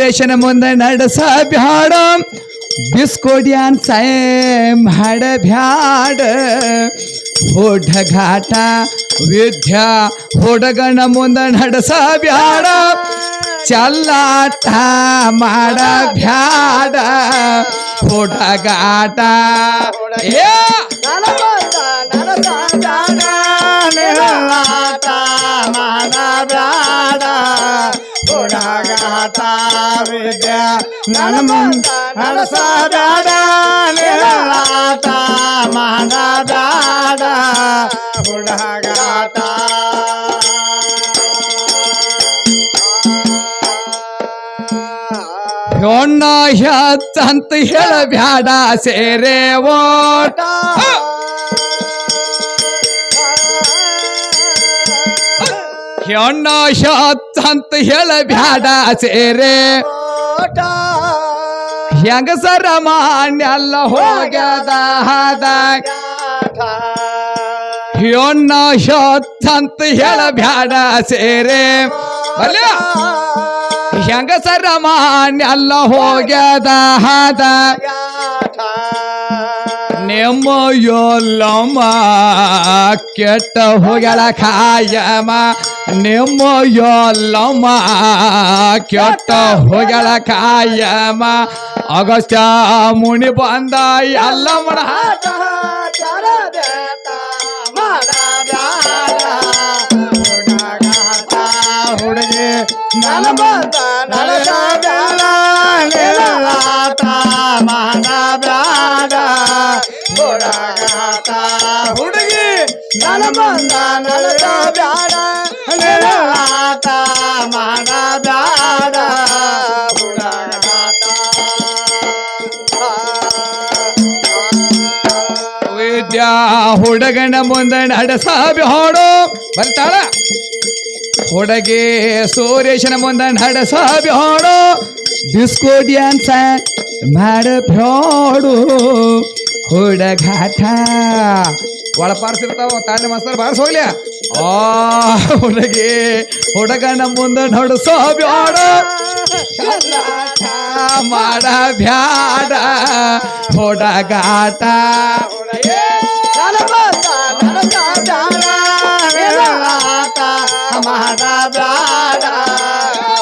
ಸುರೇಶನ ಮುಂದೆ ನಡೆಸ ಬ್ಯಾಡ ಬಿಸ್ಕೋಡಿಯನ್ ಸೈಮ್ ಹಡ, ಬ್ಯಾಡ. ಹೋಡಘಾಟ ವಿದ್ಯಾ. ಹೋಡಗಣ ಮುಂದೆ ನಡೆಸ ಬ್ಯಾಡ ಚಲ್ಲಾಟ ಮಾಡ, ಬ್ಯಾಡ. ಹುಡುಗಾಟ ಏ! ನನ್ನ ಮುಂದ ನಿರಾಟ ಮಾಡಬೇಡ ಹುಡುಗಾಟ ಹೆಣ್ಣ ಅಂತ ಹೇಳ ಬ್ಯಾಡ ಸೇರೆ ಓಟ. ಹೆಣ್ಣ ಅಂತ ಹೇಳಬ್ಯಾಡ ಸೇರೆ. ಹೆಂಗಸರ ಮಾನ್ಯಲ್ಲ ಹೋಗ್ಯದ ಹಾದ. ಹೆಣ್ಣ ಅಂತ ಹೇಳಬ್ಯಾಡ ಸೇರೆ. ಅಲ್ಲ ಹೆಂಗಸರ ಮಾನ್ಯಲ್ಲ ಹೋಗ್ಯದ ಹಾದ. ನಿಮ್ಮ ಯೋಲ್ಲಮ್ಮ ಕೆಟ್ಟ ಹೋಗ್ಯಾಳ ಖಾಯಮ ನಿಮ್ಮ ಯೋಲ್ಲಮ್ಮ ಕೆಟ್ಟ ಹೋಗ್ಯಾಳ ಖಾಯಮ ಅಗಸ್ತ್ಯ ಮುನಿ ಬಂದ ಎಲ್ಲ ಮಡ ಹುಡುಗಿ ನನ್ನ ಬಂದ ನಡೆಸಬೇಡ ನಿರಾಟ ನನ್ನ ಬಂದ ನಡೆಸಬೇಡ ನಿರಾಟ ಮಾಡಬೇಡ ವಿದ್ಯಾ ಹುಡುಗನ ಮುಂದೆ ಹಾಡು. ಬರ್ತಾಳ? ಹುಡುಗಿ ಸೂರೇಶನ ಮುಂದೆ ಹಾಡು. ಡಿಸ್ಕೋ ಡ್ಯಾನ್ಸ ಮಾಡಬ್ಯಾಡು ಹುಡುಗಾಟ ಒಳ ಪಾರ್ಸಿರ್ತಾವ ತಾಳ್ನೆ ಮಾಸ್ತರ್, ಬಾರ್ಸ್ ಹೋಗ್ಲಿ. ಆ, ಹುಡುಗಿ, ಹುಡುಗನ ಮುಂದೆ ಬ್ಯಾಡ. ಮಾಡ ಬ್ಯಾಡ. ಹುಡುಗಾಟ. ಮಾಡ ಬ್ಯಾಡ.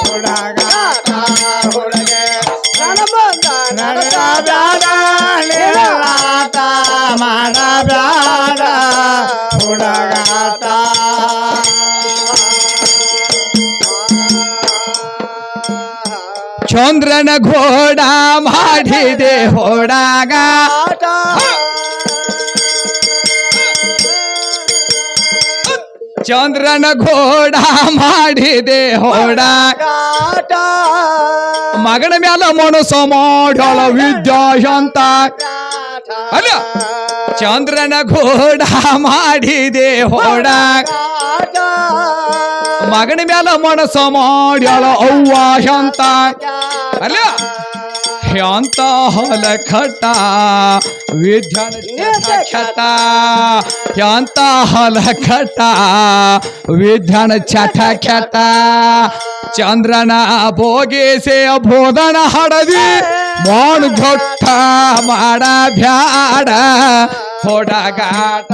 ಹುಡುಗಾಟ, ಹುಡುಗಿ ನಡೆಸಬೇಡ ನಿರಾಟ ಮಾಡಬೇಡ ಹುಡುಗಾಟ ಚಂದ್ರನ ಘೋಡ ಮಾಡಿದೆ ಹೊಡಾಗ ಆಟ ಚಂದ್ರನ ಘೋಡ ಮಾಡಿದೆ ಹೊಡಾಗ ಆಟ ಮಗನ ಮ್ಯಾಲ ಮನಸ್ಸ ಮಾಡ್ಯಾಳ ವಿದ್ಯಾಶಂತ ಅಲ್ಲ ಚಂದ್ರನ ಘೋಡ ಮಾಡಿದೆ ಹೊಡಾಗ ಆಟ ಮಗನ ಮ್ಯಾಲ ಮನಸ್ಸ ಮಾಡ್ಯಾಳ ಅವ್ವ ಶಾಂತ. ಅಲ್ಲ? ಶಾಂತ ಹೊಲ ಖಟ ವಿದ್ಯಾನ ಖಟ ಶಾಂತ ಹೊಲ ಖಟ ವಿದ್ಯಾನ ಚಟ ಖಟ ಚಂದ್ರನ ಭೋಗಿಸೆ ಬೋಧನ ಹಡದಿ. ಮಾಡ್ ಘಟ್ಟ ಮಾಡ ಬ್ಯಾಡ. ಹೊಡಗಾಟ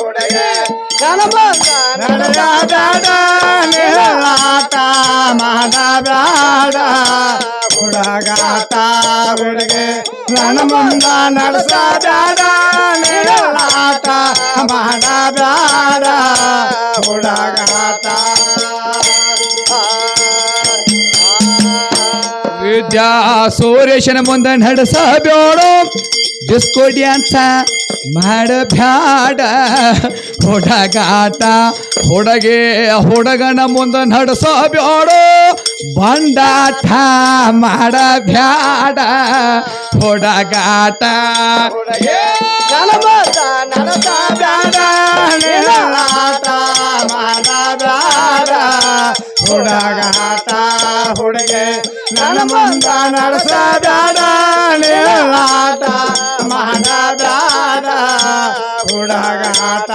ಹುಡುಗಿ ನನ್ನ ಬಂದ ನಡೆಸಬೇಡ ನಿರಾಟ ಮಾಡಬೇಡ ಹುಡುಗಾಟ ಹುಡುಗಿ ನನ್ನ ಮುಂದ ನಡೆಸಬೇಡ ನಿರಾಟ ಮಾಡಬೇಡ ಹುಡುಗಾಟ ವಿದ್ಯಾ ಸೂರ್ಯಶನ ಮುಂದೆ ನಡೆಸಬೇಡ ಡಿಸ್ಕೋ ಡ್ಯಾನ್ಸ ಮಾಡಬ್ಯಾಡ. ಹೊಡಗಾಟ ಹೊಡಗೆ ಹುಡುಗನ ಮುಂದೆ ನಡೆಸಬೇಡ ಬಂಡಾಟ ಮಾಡಬ್ಯಾಡ. ಹುಡಗಾಟ. ನಿರಾಟ ಮಾಡಬೇಡ ಹುಡುಗಾಟ ಹುಡುಗೆ ನನ್ನ ಮುಂದ ನಡೆಸಬೇಡ ನಿರಾಟ ಮಾಡಬೇಡ ಹುಡುಗಾಟ.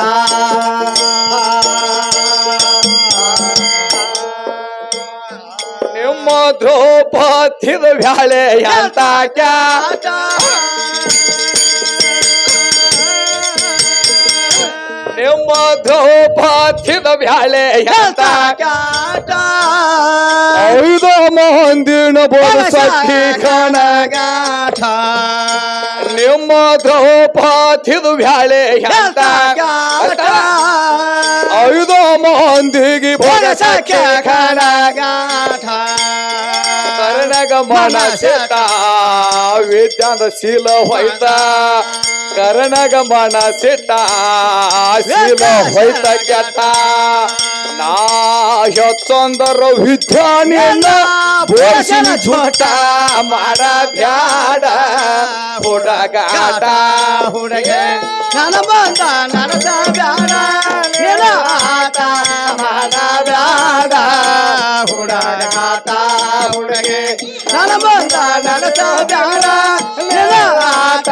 ನಿಮ್ಮ ದ್ರೌಪದಿದ ಬ್ಯಾಳೆ ಅಂತ ಕ್ಯಾಟ ದ್ರೌಪದಿದ ಬ್ಯಾಳೆ ಐದ ಮಂದಿನ ಸಖಿ ಕಣಗಾಠ ನಿಮ್ಮ ದ್ರೌಪದಿದ ಬ್ಯಾಳೆ ಐದ ಮಂದಿಗೆ ಸಖಿ ಕಣಗಾಠ ಕರ್ಣಗ ಮನಸಿಟ ವಿದ್ಯಾದ ಶೀಲ ಹೋಯ್ತ. ಕರ್ಣಗ ಸಿಟ್ಟ ಶೀಲ ಹೊಯ್ತ ಕೆಟ್ಟ ನಾ ಹೆಚ್ಚೊಂದರ ವಿದ್ಯಾನಿಲ್ಲ ಬೋಸಿನ ಝೋಟ ಮಾಡ ಬ್ಯಾಡ. ಹುಡುಗಾಟ ಹುಡುಗೆ. ನನ ಬಂದ ನನಸ ಬ್ಯಾಡ. ಹುಡುಗೆ ನನ್ನ ಬಂದ ನನಸ ಬ್ಯಾಡ ನಿನ್ನ ಆಟ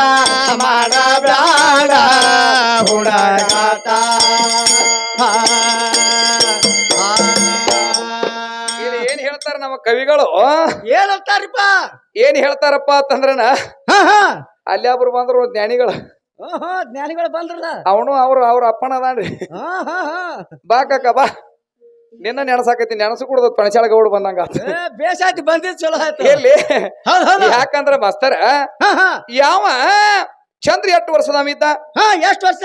ಮಾಡ ಬ್ಯಾಡ. ಹುಡಾಟ ಇಲ್ಲಿ ಏನ್ ಹೇಳ್ತಾರ ನಮ್ಮ ಕವಿಗಳು? ಏನಂತಾರಿಪ್ಪ? ಏನ್ ಹೇಳ್ತಾರಪ್ಪ ಅಂತಂದ್ರನ? ಅಲ್ಲಿ ಒಬ್ರು ಬಂದ್ರು ಜ್ಞಾನಿಗಳು. ಜ್ಞಾನಿಗಳು ಬಂದ್ರಲ್ಲ. ಅವನು ಅವ್ರು ಅವ್ರ ಅಪ್ಪನ ಅದಾನ್ರಿ. ಬಾ ಕಾಕ ಬಾ. ನಿನ್ನ ನೆನಸಾಕೈತಿ ನೆನಸು ಕುಡ್ದು ಪಣಚಾಳ ಗೌಡ ಬಂದಂಗ ಬೇಸಾಯ್ತು ಬಂದಿದ್ ಚಲೋ ಆಯ್ತು. ಎಲ್ಲಿ? ಯಾಕಂದ್ರ ಮಾಸ್ತರ ಯಾವ ಚಂದ್ರ ಎಷ್ಟು ವರ್ಷದ ಇದ್ದ? ಹಾ ಎಷ್ಟು ವರ್ಷ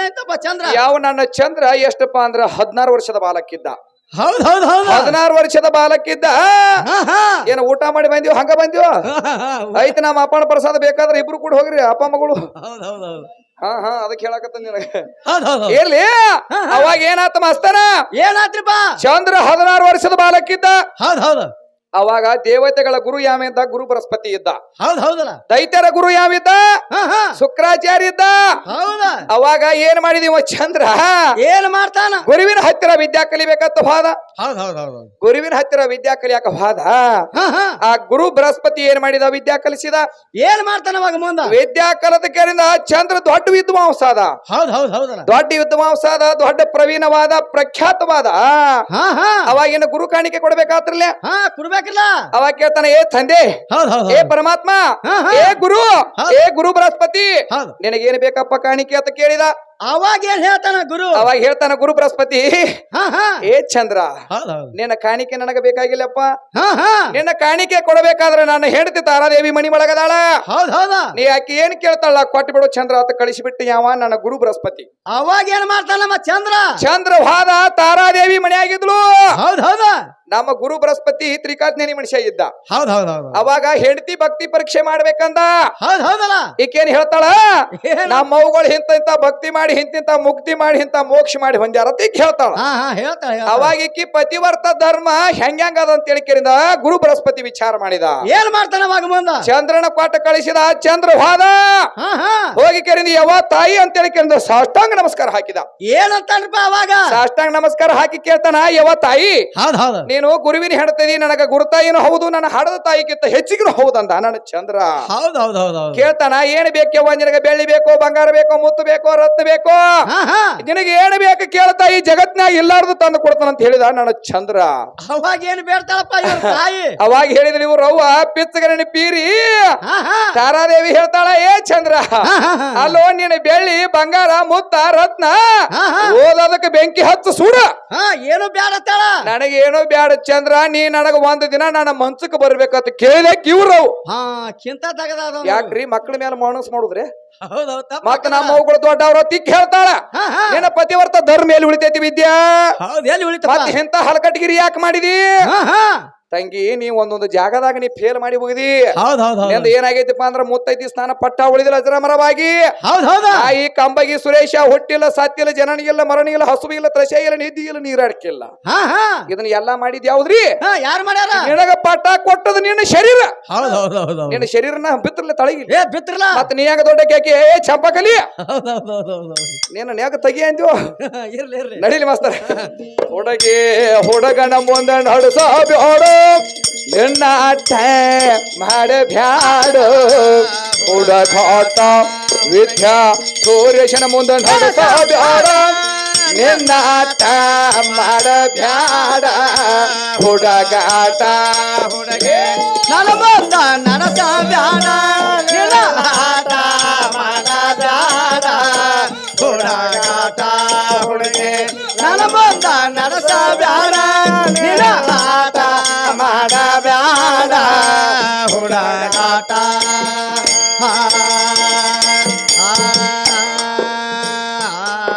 ಚಂದ್ರ? ಯಾವ ನನ್ನ ಚಂದ್ರ ಎಷ್ಟಪ್ಪ ಅಂದ್ರ ಹದಿನಾರು ವರ್ಷದ ಬಾಲಕ್ಕಿದ್ದ ಹೌದ್ ಹೌದ್ ಹೌದು. ಹದಿನಾರು ವರ್ಷದ ಬಾಲಕ್ಕಿದ್ದ ಏನ ಊಟ ಮಾಡಿ ಬಂದಿವ್ ಹಂಗ ಬಂದಿವ ಐತ್ ನಮ್ಮ ಅಪ್ಪನ ಪ್ರಸಾದ ಬೇಕಾದ್ರೆ ಇಬ್ರು ಕೂಡ ಹೋಗ್ರಿ ಅಪ್ಪ ಮಗಳು. ಹೌದ್ ಹೌದ್ ಹೌದು. ಹಾ ಹಾ ಅದಕ್ಕೆ ಹೇಳಕತ್ತ ನಿನಗೆ? ಇರ್ಲಿ ಅವಾಗ ಏನಾತ ಮಾಸ್ತರ? ಏನಾತ್ರಿಪ್ಪ? ಚಂದ್ರ ಹದಿನಾರು ವರ್ಷದ ಬಾಲಕ್ಕಿದ್ದ ಹೌದ್ ಹೌದು. ಅವಾಗ ದೇವತೆಗಳ ಗುರು ಯಾವಿದ್ದ ಗುರು ಬೃಹಸ್ಪತಿ ಇದ್ದ. ಹೌದ್ ಹೌದಲ್ಲ ದೈತ್ಯರ ಗುರು ಯಾವಿದ್ದ ಶುಕ್ರಾಚಾರ್ಯ ಇದ್ದ? ಹೌದ. ಅವಾಗ ಏನ್ ಮಾಡಿದೀವ ಚಂದ್ರ? ಏನ್ ಮಾಡ್ತಾನ? ಗುರುವಿನ ಹತ್ತಿರ ವಿದ್ಯಾ ಕಲಿಬೇಕಂತ ಹೋದ. ಹೌದ್ ಹೌದ್ ಹೌದು ಗುರುವಿನ ಹತ್ತಿರ ವಿದ್ಯಾ ಕಲಿಯಾಕ ಹೋದ? ಹಾ ಹಾ. ಆ ಗುರು ಬೃಹಸ್ಪತಿ ಏನ್ ಮಾಡಿದ? ವಿದ್ಯಾ ಕಲಿಸಿದ? ಏನ್ ಮಾಡ್ತಾನ ಮುಂದ? ವಿದ್ಯಾ ಕಲದಕರಿಂದ ಚಂದ್ರ ದೊಡ್ಡ ವಿದ್ವಾಂಸ ಅದ ಹೌದ್ ಹೌದ್ ಹೌದಲ್ಲ ದೊಡ್ಡ ವಿದ್ವಾಂಸ ಅದ ದೊಡ್ಡ ಪ್ರವೀಣವಾದ ಪ್ರಖ್ಯಾತವಾದ. ಹಾ ಹಾ. ಅವಾಗಿನ ಗುರು ಕಾಣಿಕೆ ಕೊಡ್ಬೇಕಾತ್ರಲ್ಲೇ ಹಾ ಕೊಡ್ಬೇಕಲ್ಲ. ಅವಾಗ ಕೇಳ್ತಾನೆ ಏ ತಂದೆ ಹೌದ್ ಹೌದ್ ಏ ಹೌದ್. ಪರಮಾತ್ಮ ಹಾ, ಹಾ. ಏ ಗುರು. ಏ ಗುರು ಬೃಹಸ್ಪತಿ ಹೌದು. ನಿನಗೇನ್ ಬೇಕಪ್ಪ ಕಾಣಿಕೆ ಅಂತ ಕೇಳಿದ? ಅವಾಗ ಏನ್ ಹೇಳ್ತಾನ ಗುರು? ಅವಾಗ ಹೇಳ್ತಾನ ಗುರು ಬೃಹಸ್ಪತಿ ಹಾ ಹಾ. ಏ ಚಂದ್ರ ನಿನ್ನ ಕಾಣಿಕೆ ನನಗ ಬೇಕಾಗಿಲ್ಲಪ್ಪ. ಹಾ ಹಾ. ನಿನ್ನ ಕಾಣಿಕೆ ಕೊಡಬೇಕಾದ್ರೆ ನಾನು ಹೆಂಡತಿ ತಾರಾದೇವಿ ಮಣಿ ಒಳಗದಾಳ ನೀ ಆಕೆ ಏನ್ ಕೇಳ್ತಾಳ? ಕೊಟ್ಟು ಬಿಡು ಚಂದ್ರ ಅಂತ ಕಳಿಸಿಬಿಟ್ಟು ಯಾವ ನನ್ನ ಗುರು ಬೃಹಸ್ಪತಿ. ಅವಾಗ ಏನ್ ಮಾಡ್ತಾನಮ್ಮ ಚಂದ್ರ? ಚಂದ್ರ ವಾದ ತಾರಾದೇವಿ ಮಣಿ ಆಗಿದ್ಲು ಹೌದ್ ಹೌದ. ನಮ್ಮ ಗುರು ಬೃಹಸ್ಪತಿ ತ್ರಿಕಾಜ್ಞಾನಿ ಮನುಷ್ಯ ಇದ್ದ. ಅವಾಗ ಹೆಂಡತಿ ಭಕ್ತಿ ಪರೀಕ್ಷೆ ಮಾಡ್ಬೇಕಂದ. ಈಕೇನ್ ಹೇಳ್ತಾಳ? ನಮ್ಮ ಅವುಗಳು ಇಂತ ಇಂತ ಭಕ್ತಿ ಮಾಡಿ ಇಂತಿಂತ ಮುಕ್ತಿ ಮಾಡಿ ಇಂತ ಮೋಕ್ಷ ಮಾಡಿ ಹೊಂದ್ಯಾರ ಅಂತ ಈಕಿ ಹೇಳ್ತಾಳ. ಹಾ ಹಾ ಹೇಳ್ತಾಳ ಹೇಳ್ತಾಳ. ಅವಾಗ ಇಕ್ಕಿ ಪತಿವರ್ತ ಧರ್ಮ ಹೆಂಗ್ಯಾಂಗ ಅದ ಅಂತ ಕೇಳಿದ ಗುರು ಬೃಹಸ್ಪತಿ ವಿಚಾರ ಮಾಡಿದ. ಏನ್ ಮಾಡ್ತಾನ ಅವಾಗ ಮುಂದ? ಚಂದ್ರನ ಕೊಟ್ಟ ಕಳಿಸಿದ ಚಂದ್ರ ಹೋದ. ಹಾ ಹಾ. ಹೋಗಿ ಕೇಳಿದ ಯಾವ ತಾಯಿ ಅಂತ ಹೇಳಿ ಕೇಳಿದ ಸಾಷ್ಟಾಂಗ ನಮಸ್ಕಾರ ಹಾಕಿದ. ಏನಂತಾನಪ್ಪ ಅವಾಗ? ಸಾಷ್ಟಾಂಗ ನಮಸ್ಕಾರ ಹಾಕಿ ಕೇಳ್ತಾನ ಯಾವ ತಾಯಿ ಹೌದ್ ಹೌದು. ನೀನು ಗುರುವಿನ ಹೆಣ್ತದಿ ನನಗ ಗುರುತಾಯಿನೂ ಹೌದು ನನ್ನ ಹಡದ ತಾಯಿಗಿಂತ ಹೆಚ್ಚಿಗೂ ಹೌದಂದ ನನ್ನ ಚಂದ್ರ. ಹೌದ್ ಹೌದ್ ಹೌದ್ ಹೌದು. ಕೇಳ್ತಾನ ಏನ್ ಬೇಕ್ಯವ್ವ ನಿನಗೆ ಬೆಳ್ಳಿ ಬೇಕೋ ಬಂಗಾರ ಬೇಕೋ ಮುತ್ತು ಬೇಕೋ ರತ್ನ ಬೇಕೋ ಹಾ ನಿನಗೆ ಏನ್ ಬೇಕು ಕೇಳ್ತಾ ಈ ಜಗತ್ನಾಗ ಇಲ್ಲಾರ್ದು ತಂದು ಕೊಡ್ತಾನಂತ ಹೇಳಿದ ನನ್ನ ಚಂದ್ರ. ಅವಾಗ ಏನ್ ಬೇಡ್ತಾಳಪ್ಪ ಇವ್ರ ತಾಯಿ? ಅವಾಗ ಹೇಳಿದ್ರು ಇವ್ರು ಅವ್ವ ಪಿತ್ತಗರಣಿ ಪೀರಿ. ತಾರಾದೇವಿ ಹೇಳ್ತಾಳ ಏ ಚಂದ್ರ. ಅಲ್ಲೋ ನಿನ್ನ ಬೆಳ್ಳಿ ಬಂಗಾರ ಮುತ್ತ ರತ್ನ. ಓದೋದಕ್ಕೆ ಬೆಂಕಿ ಹತ್ತು ಸುಡ. ಹಾ ಏನು ಬೇಡ ನನಗೇನು ಬ್ಯಾಡ ಚಂದ್ರ ನೀ ನನಗ ಒಂದ್ ದಿನ ನನ್ನ ಮನ್ಸಕ್ ಬರ್ಬೇಕಂತ ಕೇಳಿದೆ ಇವ್ರು ಹಾ ಚಿಂತ ತಗದ ಯಾಕ್ರಿ ಮಕ್ಳ ಮೇಲೆ ಮನಸ್ ಮಾಡುದ್ರಿ? ಮತ್ತ ನಮ್ಮ ದೊಡ್ಡವ್ರ ತಿಕ್ ಹೇಳ್ತಾಳ ಏನ ಪತಿವರ್ತ ಧರ್ಮ ಎಲ್ಲಿ ಉಳಿತೈತಿ ವಿದ್ಯಾ? ಎಲ್ಲಿ ಉಳಿತ ಮತ್ತ ಇಂತ ಹಲಕಟ್ಗಿರಿ ಯಾಕೆ ಮಾಡಿದಿ? ತಂಗಿ ನೀ ಒಂದೊಂದು ಜಾಗದಾಗ ನೀ ಫೇಲ್ ಮಾಡಿ ಹೋಗಿದಿ. ಹೌದ್ ಹೌದ್ ಹೌದ್. ನಿಂದ ಏನಾಗೈತಿಪ್ಪ ಅಂದ್ರ ಮುತ್ತೈತಿ ಸ್ನಾನ ಪಟ್ಟ ಉಳಿದಿಲ್ಲ ಅಜರಮರವಾಗಿ ಹೌದ್ ಹೌದ. ಈ ಕಂಬಗಿ ಸುರೇಶ ಹುಟ್ಟಿಲ್ಲ ಸತ್ತಿಲ್ಲ ಜನನಿಗಿಲ್ಲ ಮರಣಿಗಿಲ್ಲ ಹಸುವಿಲ್ಲ ತ್ರಶ ಇಲ್ಲ ನಿದ್ದಿಗಿಲ್ಲ ನೀರಾಡ್ಕಿಲ್ಲ ಹಾ ಹಾ. ಇದನ್ನ ಎಲ್ಲಾ ಮಾಡಿದ್ ಯಾವ್ದ್ರಿ? ಯಾರು ಮಾಡ್ಯಾರ? ನಿನಗ ಪಟ್ಟ ಕೊಟ್ಟದ ನಿನ್ನ ಶರೀರ. ಹೌದ್ ಹೌದ್ ಹೌದ್ ಹೌದ್. ನಿನ್ನ ಶರೀರನ ಬಿತ್ತರ್ಲ ತಳಗಿ. ಏ ಬಿತ್ರಲ್ಲ ಮತ್ತ ನೀ ಯಾಕ ದೊಡ್ಡ ಕೇಕಿ ಏ ಚಂಪಕಲಿ ಹೌದ್ ಹೌದ್ ಹೌದ್ ಹೌದ್ ಹೌದ್. ನೀನು ನ್ಯಾಗ ತಗಿ ಅಂದ್ಯೋ. ಇರ್ಲಿ ಇರ್ಲಿ. ನಡೀಲಿ ಮಾಸ್ತರ. ಹುಡುಗಿ ಹುಡುಗನ ಮುಂದೆ ನಡ್ಸ ಬ್ಯಾಡು ನಿನ್ನ ಅಟ್ಟ ಮಾಡ ಬ್ಯಾಡು ಹುಡುಗಾಟ ವಿದ್ಯಾ ಸೂರ್ಯಶನ ಮುಂದೆ ನಡೆಸಬ್ಯಾಡ. ನಿನ್ನಾಟ ಮಾಡಬ್ಯಾಡ. ಹುಡುಗಾಟ ಹುಡುಗಿ ನನ್ನ ಬಂದ ನಡೆಸಬ್ಯಾಡ ಬ್ಯಾಡ ನಿನ್ನ माता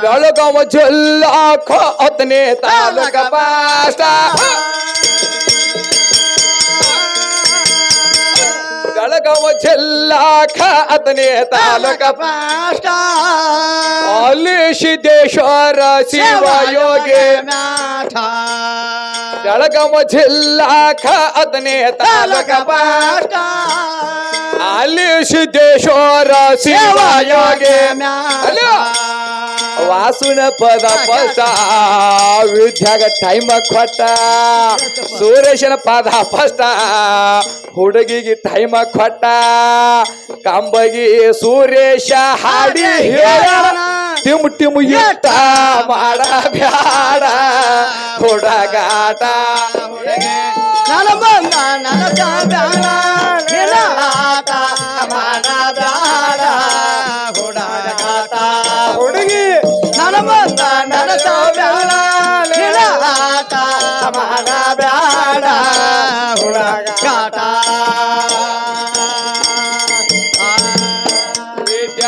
जलगम खो अतने तालुक पास्ता जलगम खा अतने तालुक बास्ता अलिश देशोर शिव योगे नाथा జళగమ జిల్లాఖ అతనే తాలక పాట ఆలిష్ దేశోర శివ యోగే అలో ವಾಸುನ ಪದ ಪದ ವಿದ್ಯಾಗ ಟೈಮ ಕೊಟ್ಟ ಸುರೇಶನ ಪದ ಫಸ್ಟ ಹುಡುಗಿಗೆ ಟೈಮ ಕೊಟ್ಟ ಕಂಬಗಿ ಸುರೇಶ ಹಾಡಿ ಟಿಮ್ ಟಿಮ್ ಇಟ್ಟ ಮಾಡ ಬ್ಯಾಡ ಹುಡುಗಾಟ ಬಂದ ನನ್ನ ಬ್ಯಾಡ.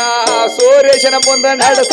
ವಿದ್ಯಾ ಸುರೇಶನ ಮುಂದೆ ನಡೆಸ